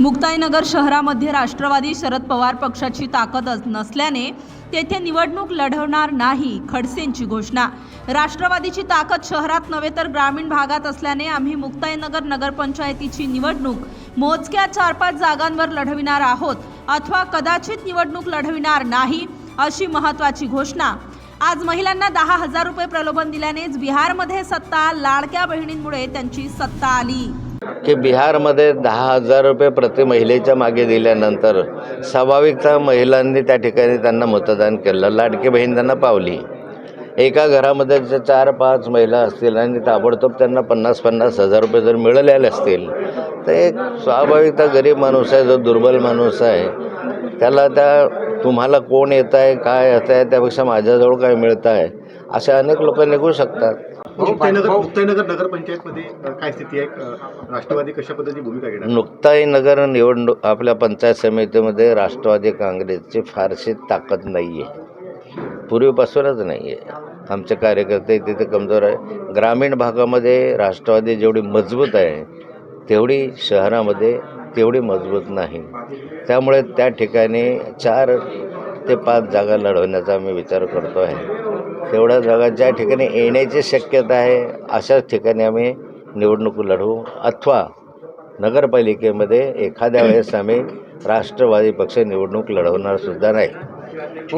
मुक्ताईनगर शहरामध्ये राष्ट्रवादी शरद पवार पक्षाची ताकद नसल्याने तेथे निवडणूक लढवणार नाही खडसेंची घोषणा. राष्ट्रवादीची ताकद शहरात नव्हे तर ग्रामीण भागात असल्याने आम्ही मुक्ताईनगर नगरपंचायतीची निवडणूक मोजक्या चार पाच जागांवर लढविणार आहोत अथवा कदाचित निवडणूक लढविणार नाही अशी महत्त्वाची घोषणा. आज महिलांना दहा हजार रुपये प्रलोभन दिल्यानेच बिहारमध्ये सत्ता लाडक्या बहिणींमुळे त्यांची सत्ता आली. की बिहारमध्ये दहा हजार रुपये प्रति महिलेच्या मागे दिल्यानंतर स्वाभाविकता महिलांनी त्या ठिकाणी त्यांना मतदान केलं. लाडकी बहीण त्यांना पावली. एका घरामध्ये जर चार पाच महिला असतील आणि ताबडतोब त्यांना पन्नास पन्नास हजार रुपये जर मिळालेले असतील तर एक स्वाभाविकता गरीब माणूस आहे जो दुर्बल माणूस आहे. त्याला त्या तुम्हाला कोण येत आहे काय येत आहे त्यापेक्षा माझ्याजवळ काय मिळतं आहे? असे अनेक लोक निघू शकतात. मुक्ताईनगर मुक्ताईनगर नगरपंचायतमध्ये अ, काय स्थिती आहे? अ, राष्ट्रवादी कशा पद्धतीची भूमिका घेणार? नुकताही नगर निवडणूक आपल्या पंचायत समितीमध्ये राष्ट्रवादी काँग्रेसची फारशी ताकद नाही आहे पूर्वीपासूनच नाही आहे आमचे कार्यकर्ते तिथे कमजोर आहे. ग्रामीण भागामध्ये राष्ट्रवादी जेवढी मजबूत आहे तेवढी शहरामध्ये तेवढी मजबूत नाही. त्यामुळे त्या ठिकाणी चार ते पाच जागा लढवण्याचा आम्ही विचार करतो आहे तेवढ्या जागा ज्या ठिकाणी येण्याची शक्यता आहे. अशाच ठिकाणी आम्ही निवडणूक लढवू अथवा नगरपालिकेमध्ये एखाद्या वेळेस आम्ही राष्ट्रवादी पक्ष निवडणूक लढवणार सुद्धा नाही.